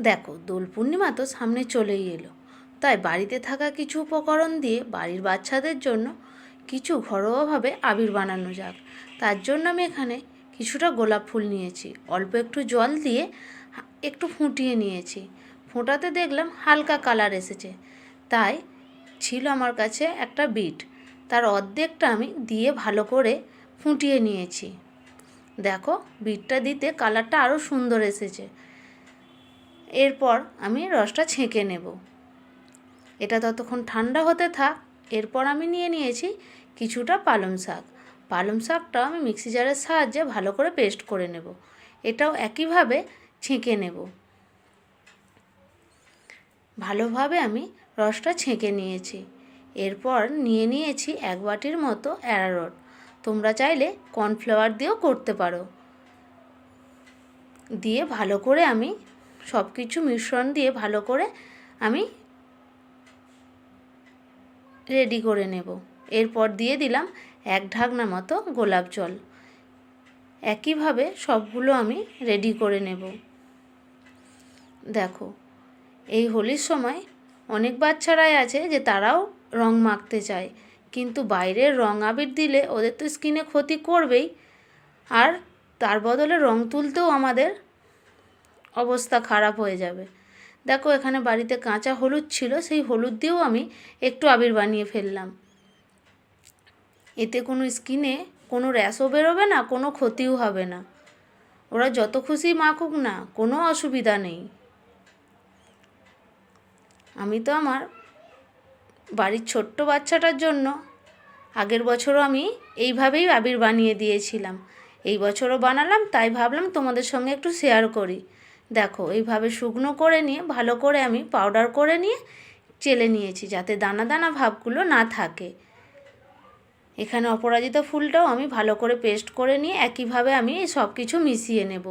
দেখো, দোল পূর্ণিমা তো সামনে চলেই এলো। তাই বাড়িতে থাকা কিছু উপকরণ দিয়ে বাড়ির বাচ্চাদের জন্য কিছু ঘরোয়াভাবে আবির বানানো যাক। তার জন্য আমি এখানে কিছুটা গোলাপ ফুল নিয়েছি। অল্প একটু জল দিয়ে একটু ফুটিয়ে নিয়েছি। ফোটাতে দেখলাম হালকা কালার এসেছে। তাই ছিল আমার কাছে একটা বিট। তার অর্ধেকটা আমি দিয়ে ভালো করে ফুটিয়ে নিয়েছি। দেখো, বিটটা দিতে কালারটা আরও সুন্দর এসেছে। এরপর আমি রসটা ছেঁকে নেব। এটা ততক্ষণ ঠান্ডা হতে থাক। এরপর আমি নিয়ে নিয়েছি কিছুটা পালং শাক। পালং শাকটা আমি মিক্সি জারের সাহায্যে ভালো করে পেস্ট করে নেব। এটাও একইভাবে ছেঁকে নেব। ভালোভাবে আমি রসটা ছেঁকে নিয়েছি। এরপর নিয়ে নিয়েছি এক বাটির মতো অ্যারারট। তোমরা চাইলে কর্নফ্লাওয়ার দিয়েও করতে পারো। দিয়ে ভালো করে আমি সব কিছু মিশ্রণ দিয়ে ভালো করে আমি রেডি করে নেব। এরপর দিয়ে দিলাম এক ঢাকনা মতো গোলাপ জল। একইভাবে সবগুলো আমি রেডি করে নেব। দেখো, এই হোলির সময় অনেক বাচ্চারাই আছে যে তারাও রং মাখতে চায়, কিন্তু বাইরের রং আবির দিলে ওদের তো স্কিনে ক্ষতি করবেই। আর তার বদলে রং তুলতেও আমাদের অবস্থা খারাপ হয়ে যাবে। দেখো, এখানে বাড়িতে কাঁচা হলুদ ছিল, সেই হলুদ দিয়েও আমি একটু আবির বানিয়ে ফেললাম। এতে কোনো স্কিনে কোনো র্যাশও বেরোবে না, কোনো ক্ষতিও হবে না। ওরা যত খুশি মাখুক না, কোনো অসুবিধা নেই। আমি তো আমার বাড়ির ছোট্ট বাচ্চাটার জন্য আগের বছরও আমি এইভাবেই আবির বানিয়ে দিয়েছিলাম। এই বছরও বানালাম, তাই ভাবলাম তোমাদের সঙ্গে একটু শেয়ার করি। দেখো, এইভাবে শুকনো করে নিয়ে, ভালো করে আমি পাউডার করে নিয়ে চেলে নিয়েছি যাতে দানা দানা ভাবগুলো না থাকে। এখানে অপরাজিতা ফুলটাও আমি ভালো করে পেস্ট করে নিয়ে একইভাবে আমি সব কিছু মিশিয়ে নেব।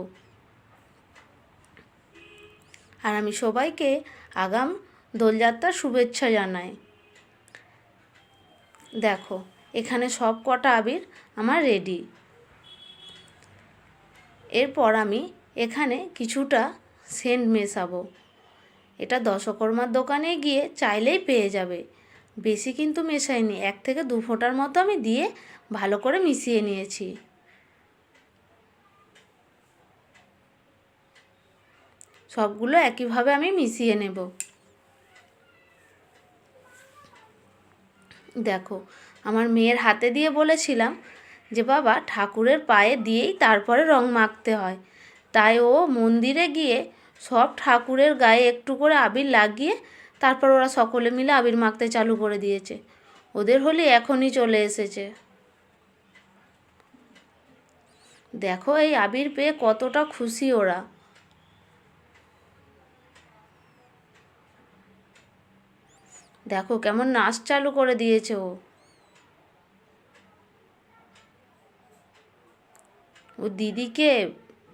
আর আমি সবাইকে আগাম দোলযাত্রার শুভেচ্ছা জানাই। দেখো, এখানে সব কটা আবির আমার রেডি এরপর আমি এখানে কিছুটা সেন্ট মেশাবো। এটা দশকর্মার দোকানে গিয়ে চাইলেই পেয়ে যাবে। বেশি কিন্তু মেশাইনি। এক থেকে দু ফোঁটার মতো আমি দিয়ে ভালো করে মিশিয়ে নিয়েছি। সবগুলো একইভাবে আমি মিশিয়ে নেব। দেখো, আমার মেয়ের হাতে দিয়ে বলেছিলাম যে, বাবা, ঠাকুরের পায়ে দিয়েই তারপরে রং মাখতে হয়। তাই ও মন্দিরে গিয়ে সব ঠাকুরের গায়ে একটু করে আবির লাগিয়ে তারপর ওরা সকলে মিলে আবির মাখতে চালু করে দিয়েছে। ওদের হোলি এখনই চলে এসেছে। দেখো এই আবির পেয়ে কতটা খুশি ওরা। দেখো কেমন নাচ চালু করে দিয়েছে ও। ও দিদিকে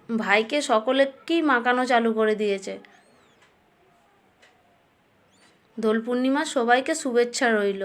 ভাইকে সকলেকেই মাকানো চালু করে দিয়েছে। দোল পূর্ণিমা সবাইকে শুভেচ্ছা রইল।